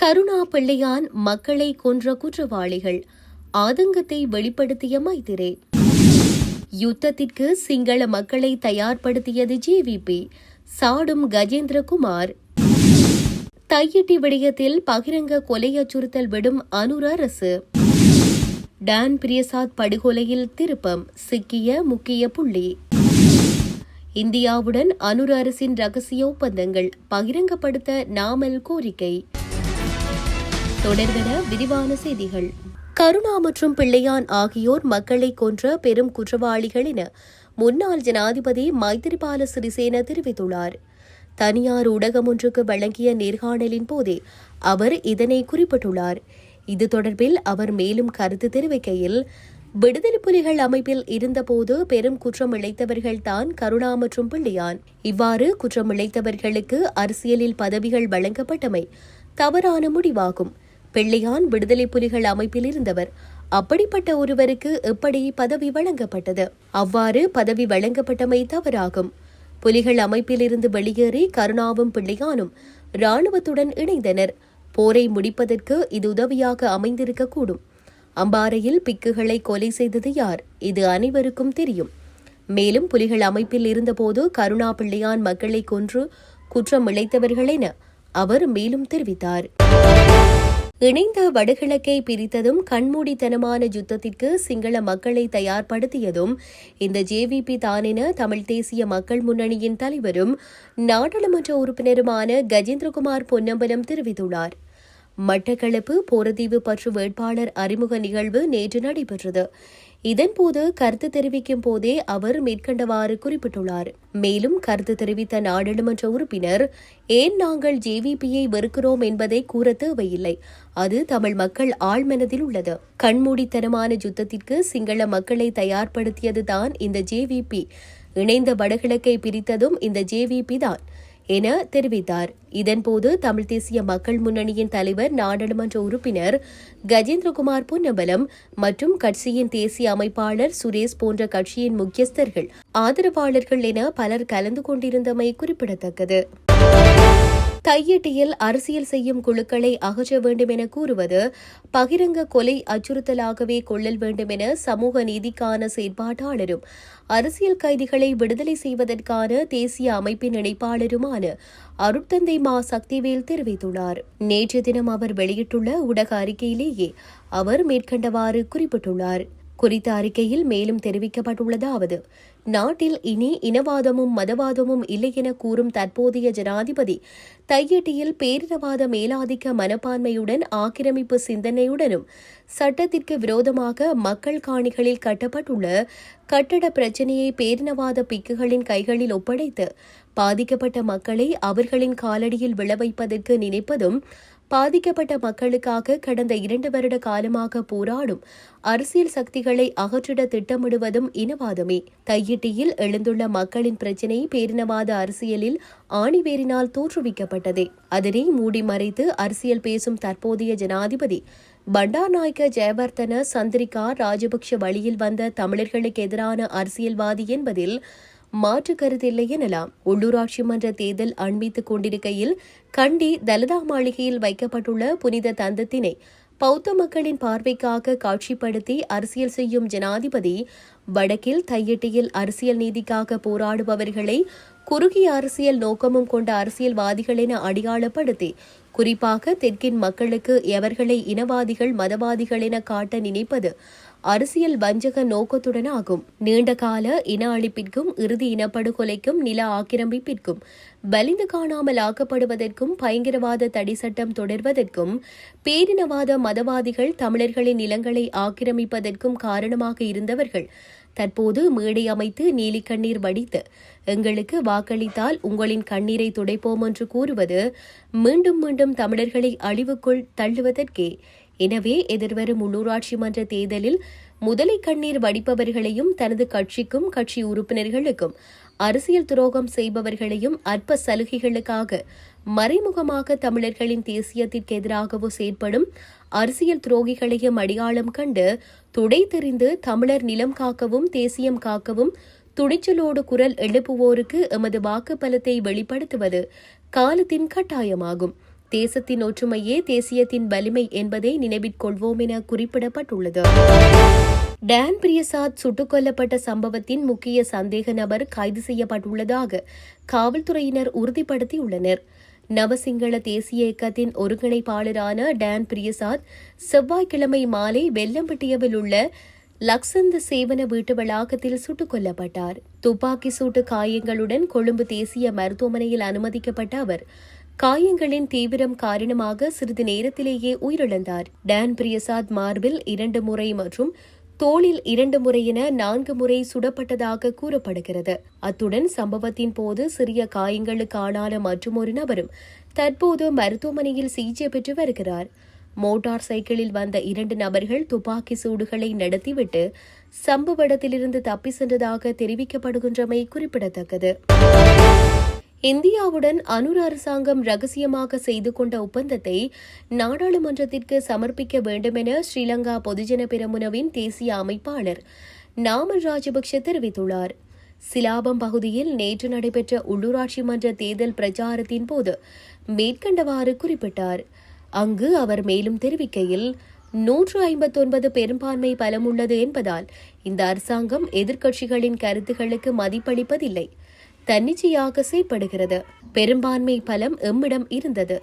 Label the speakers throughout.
Speaker 1: கருணா பிள்ளையான் மக்களை கொன்ற குற்றவாளிகள் ஆதங்கத்தை வெளிப்படுத்திய மைத்திரே யுத்தத்திற்கு சிங்கள மக்களை தயார்படுத்தியது ஜேவிபி சாடும் கஜேந்திரகுமார் தையிட்டி விடயத்தில் பகிரங்க கொலை அச்சுறுத்தல் விடும் அனுர் அரசு டான் பிரியசாத் படுகொலையில் திருப்பம் சிக்கிய முக்கிய புள்ளி இந்தியாவுடன் அனுர் அரசின் ரகசிய ஒப்பந்தங்கள் பகிரங்கப்படுத்த நாமல் கோரிக்கை தொடர்கிற விரிவான செய்திகள் கருணா மற்றும் பிள்ளையான் ஆகியோர் மக்களை கொன்ற பெரும் குற்றவாளிகள் என முன்னாள் ஜனாதிபதி மைத்திரிபால சிறிசேன தெரிவித்துள்ளார் தனியார் ஊடகம் ஒன்றுக்கு வழங்கிய நேர்காணலின் போதே அவர் இதனை குறிப்பிட்டுள்ளார் இது தொடர்பில் அவர் மேலும் கருத்து தெரிவிக்கையில் விடுதலை புலிகள் அமைப்பில் இருந்தபோது பெரும் குற்றம் இழைத்தவர்கள் தான் கருணா மற்றும் பிள்ளையான் இவ்வாறு குற்றம் இழைத்தவர்களுக்கு அரசியலில் பதவிகள் வழங்கப்பட்டமை தவறான முடிவாகும் பிள்ளையான் விடுதலை புலிகள் அமைப்பில் இருந்தவர் அப்படிப்பட்ட ஒருவருக்கு எப்படி பதவி வழங்கப்பட்டது அவ்வாறு பதவி வழங்கப்பட்டமை தவறாகும் புலிகள் அமைப்பிலிருந்து வெளியேறி கருணாவும் பிள்ளையானும் இராணுவத்துடன் இணைந்தனர் போரை முடிப்பதற்கு இது உதவியாக அமைந்திருக்கக்கூடும் அம்பாறையில் பிக்குகளை கொலை செய்தது யார் இது அனைவருக்கும் தெரியும் மேலும் புலிகள் அமைப்பில் இருந்தபோது கருணா பிள்ளையான் மக்களை கொன்று குற்றம் இழைத்தவர்கள் என அவர் மேலும் தெரிவித்தார் இணைந்த வடகிழக்கை பிரித்ததும் கண்மூடித்தனமான யுத்தத்திற்கு சிங்கள மக்களை தயார்படுத்தியதும் இந்த ஜேவிபி தானென தமிழ் தேசிய மக்கள் முன்னணியின் தலைவரும் நாடாளுமன்ற உறுப்பினருமான கஜேந்திரகுமார் பொன்னம்பலம் தெரிவித்துள்ளார் மட்டக்களப்பு போரதீவு பற்று வேட்பாளர் அறிமுக நிகழ்வு நேற்று நடைபெற்றது இதன்போது கருத்து தெரிவிக்கும் போதே அவர் மேற்கண்டவாறு குறிப்பிட்டுள்ளார் மேலும் கருத்து தெரிவித்த நாடாளுமன்ற உறுப்பினர் ஏன் நாங்கள் ஜேவிபியை வெறுக்கிறோம் என்பதை கூற தேவையில்லை அது தமிழ் மக்கள் ஆழ்மனதில் உள்ளது கண்மூடித்தனமான யுத்தத்திற்கு சிங்கள மக்களை தயார்படுத்தியதுதான் இந்த ஜேவிபி இணைந்த வடகிழக்கை பிரித்ததும் இந்த ஜேவிபி தான் என தெரிவித்தார் இதன்போது தமிழ் தேசிய மக்கள் முன்னணியின் தலைவர் நாடாளுமன்ற உறுப்பினர் கஜேந்திரகுமார் பொன்னம்பலம் மற்றும் கட்சியின் தேசிய அமைப்பாளர் சுரேஷ் போன்ற கட்சியின் முக்கியஸ்தர்கள் ஆதரவாளர்கள் என பலர் கலந்து கொண்டிருந்தமை குறிப்பிடத்தக்கது தையட்டியில் அரசியல் செய்யும் குழுக்களை அகற்ற வேண்டும் என கூறுவது பகிரங்க கொலை அச்சுறுத்தலாகவே கொள்ளல் வேண்டும் என சமூக நீதிக்கான செயற்பாட்டாளரும் அரசியல் கைதிகளை விடுதலை செய்வதற்கான தேசிய அமைப்பின் இணைப்பாளருமான அருட்தந்தை மா சக்திவேல் தெரிவித்துள்ளார் நேற்று தினம் அவர் வெளியிட்டுள்ள ஊடக அறிக்கையிலேயே அவர் மேற்கண்டவாறு குறிப்பிட்டுள்ளார் குறித்த அறிக்கையில் மேலும் தெரிவிக்கப்பட்டுள்ளதாவது நாட்டில் இனி இனவாதமும் மதவாதமும் இல்லை என கூறும் தற்போதைய ஜனாதிபதி தையட்டியில் பேரினவாத மேலாதிக்க மனப்பான்மையுடன் ஆக்கிரமிப்பு சிந்தனையுடனும் சட்டத்திற்கு விரோதமாக மக்கள் காணிகளில் கட்டப்பட்டுள்ள கட்டட பிரச்சினையை பேரினவாத பிக்குகளின் கைகளில் ஒப்படைத்து பாதிக்கப்பட்ட மக்களை அவர்களின் காலடியில் விழவைப்பதற்கு நினைப்பதும் பாதிக்கப்பட்ட மக்களுக்காக கடந்த இரண்டு வருட காலமாக போராடும் அரசியல் சக்திகளை அகற்றிட திட்டமிடுவதும் இனவாதமே தையிட்டியில் எழுந்துள்ள மக்களின் பிரச்சினை பேரினவாத அரசியலில் ஆணிவேரினால் தோற்றுவிக்கப்பட்டதே அதனை மூடி மறைத்து அரசியல் பேசும் தற்போதைய ஜனாதிபதி பண்டாநாயக்க ஜெயவர்தன சந்திரிகா ராஜபக்ஷ வழியில் வந்த தமிழர்களுக்கு எதிரான அரசியல்வாதி என்பதில் மாற்று கருதில்லை எனலாம் உள்ளூராட்சி மன்ற தேர்தல் அண்மித்துக் கொண்டிருக்கையில் கண்டி தலதா மாளிகையில் வைக்கப்பட்டுள்ள புனித தந்தத்தினை பௌத்த மக்களின் பார்வைக்காக காட்சிப்படுத்தி அரசியல் செய்யும் ஜனாதிபதி வடக்கில் தையெட்டியில் அரசியல் நீதிக்காக போராடுபவர்களை குறுகிய அரசியல் நோக்கமும் கொண்ட அரசியல்வாதிகள் என அடையாளப்படுத்தி குறிப்பாக தெற்கின் மக்களுக்கு எவர்களை இனவாதிகள் மதவாதிகள் என காட்ட நினைப்பது அரசியல் வஞ்சக நோக்கத்துடன் ஆகும் நீண்டகால இன அழிப்பிற்கும் இறுதி இனப்படுகொலைக்கும் நில ஆக்கிரமிப்பிற்கும் வலிந்து காணாமல் ஆக்கப்படுவதற்கும் பயங்கரவாத தடை சட்டம் தொடர்வதற்கும் பேரினவாத மதவாதிகள் தமிழர்களின் நிலங்களை ஆக்கிரமிப்பதற்கும் காரணமாக இருந்தவர்கள் தற்போது மேடை அமைத்து நீலி கண்ணீர் வடித்து எங்களுக்கு வாக்களித்தால் உங்களின் கண்ணீரை துடைப்போம் என்று கூறுவது மீண்டும் மீண்டும் தமிழர்களை அழிவுக்குள் தள்ளுவதற்கே எனவே எதிர்வரும் உள்ளூராட்சி மன்ற தேர்தலில் முதலை கண்ணீர் வடிப்பவர்களையும் தனது கட்சிக்கும் கட்சி உறுப்பினர்களுக்கும் அரசியல் துரோகம் செய்பவர்களையும் அற்ப சலுகைகளுக்காக மறைமுகமாக தமிழர்களின் தேசியத்திற்கு எதிராகவோ செயற்படும் அரசியல் துரோகிகளையும் அடையாளம் கண்டு துடை தெரிந்து தமிழர் நிலம் காக்கவும் தேசியம் காக்கவும் துணிச்சலோடு குரல் எழுப்புவோருக்கு எமது வாக்குப்பலத்தை வெளிப்படுத்துவது காலத்தின் கட்டாயமாகும் தேசத்தின் ஒற்றுமையே தேசியத்தின் வலிமை என்பதை நினைவிற்கொள்வோம் என குறிப்பிடப்பட்டுள்ளது டேன் பிரியசாத் சுட்டுக் கொல்லப்பட்ட சம்பவத்தின் முக்கிய சந்தேக நபர் கைது செய்யப்பட்டுள்ளதாக காவல்துறையினர் உறுதிப்படுத்தியுள்ளனர் நவசிங்கள தேசிய இயக்கத்தின் ஒருங்கிணைப்பாளரான டான் பிரியசாத் செவ்வாய்க்கிழமை மாலை வெள்ளம்பட்டியவில் உள்ள லக்சந்த சேவன வீட்டு வளாகத்தில் சுட்டுக் கொல்லப்பட்டார் துப்பாக்கி சூட்டு காயங்களுடன் கொழும்பு தேசிய மருத்துவமனையில் அனுமதிக்கப்பட்ட அவர் காயங்களின் தீவிரம் காரணமாக சிறிது நேரத்திலேயே உயிரிழந்தார் டான் பிரியசாத் மார்பில் இரண்டு முறை மற்றும் தோளில் இரண்டு முறை என நான்கு முறை சுடப்பட்டதாக கூறப்படுகிறது அத்துடன் சம்பவத்தின் போது சிறிய காயங்களுக்கான மற்றொரு நபரும் தற்போது மருத்துவமனையில் சிகிச்சை பெற்று வருகிறார் மோட்டார் சைக்கிளில் வந்த இரண்டு நபர்கள் துப்பாக்கி சூடுகளை நடத்திவிட்டு சம்பவ இடத்திலிருந்து தப்பி சென்றதாக தெரிவிக்கப்படுகின்றமை குறிப்பிடத்தக்கது இந்தியாவுடன் அனுர் அரசாங்கம் ரகசியமாக செய்து கொண்ட ஒப்பந்தத்தை நாடாளுமன்றத்திற்கு சமர்ப்பிக்க வேண்டும் என ஸ்ரீலங்கா பொதுஜன பெரமுனவின் தேசிய அமைப்பாளர் நாமல் ராஜபக்ஷ தெரிவித்துள்ளார் சிலாபம் பகுதியில் நேற்று நடைபெற்ற உள்ளூராட்சி மன்ற தேர்தல் பிரச்சாரத்தின் போது மேற்கண்டவாறு குறிப்பிட்டார் அங்கு அவர் மேலும் தெரிவிக்கையில் நூற்று ஐம்பத்தொன்பது பெரும்பான்மை பலம் உள்ளது என்பதால் இந்த அரசாங்கம் எதிர்க்கட்சிகளின் கருத்துகளுக்கு மதிப்பளிப்பதில்லை தன்னிச்சையாக செயற்படுகிறது பெரும்பான்மை பலம் எம்மிடம் இருந்தது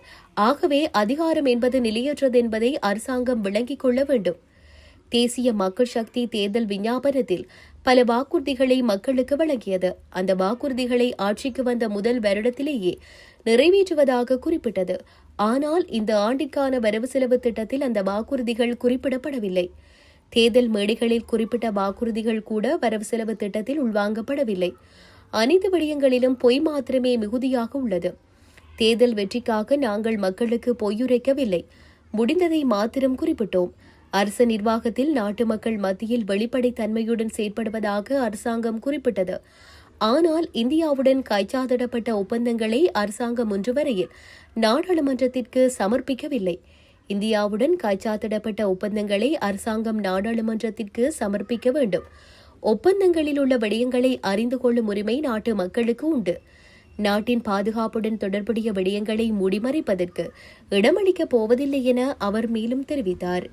Speaker 1: ஆகவே அதிகாரம் என்பது நிலையற்றது என்பதை அரசாங்கம் விளங்கிக் கொள்ள வேண்டும் தேசிய மக்கள் சக்தி தேர்தல் விஞ்ஞாபனத்தில் பல வாக்குறுதிகளை மக்களுக்கு வழங்கியது அந்த வாக்குறுதிகளை ஆட்சிக்கு வந்த முதல் வருடத்திலேயே நிறைவேற்றுவதாக குறிப்பிட்டது ஆனால் இந்த ஆண்டிற்கான வரவு செலவு திட்டத்தில் அந்த வாக்குறுதிகள் குறிப்பிடப்படவில்லை தேர்தல் மேடைகளில் குறிப்பிட்ட வாக்குறுதிகள் கூட வரவு செலவு திட்டத்தில் உள்வாங்கப்படவில்லை அனைத்து விடயங்களிலும் பொய் மாத்திரமே மிகுதியாக உள்ளது தேர்தல் வெற்றிக்காக நாங்கள் மக்களுக்கு பொய்யுரைக்கவில்லை முடிந்ததை மாத்திரம் குறிப்பிட்டோம் அரசு நிர்வாகத்தில் நாட்டு மக்கள் மத்தியில் வெளிப்படைத்தன்மையுடன் செயற்படுவதாக அரசாங்கம் குறிப்பிட்டது ஆனால் இந்தியாவுடன் கைச்சாதிடப்பட்ட ஒப்பந்தங்களை அரசாங்கம் ஒன்று வரையில் நாடாளுமன்றத்திற்கு சமர்ப்பிக்கவில்லை இந்தியாவுடன் கைச்சாத்திடப்பட்ட ஒப்பந்தங்களை அரசாங்கம் நாடாளுமன்றத்திற்கு சமர்ப்பிக்க வேண்டும் ஒப்பந்தங்களில் உள்ள விடயங்களை அறிந்து கொள்ளும் உரிமை நாட்டு மக்களுக்கு உண்டு நாட்டின் பாதுகாப்புடன் தொடர்புடைய விடயங்களை முடிமறைப்பதற்கு இடமளிக்கப் போவதில்லை என அவர் மேலும் தெரிவித்தார்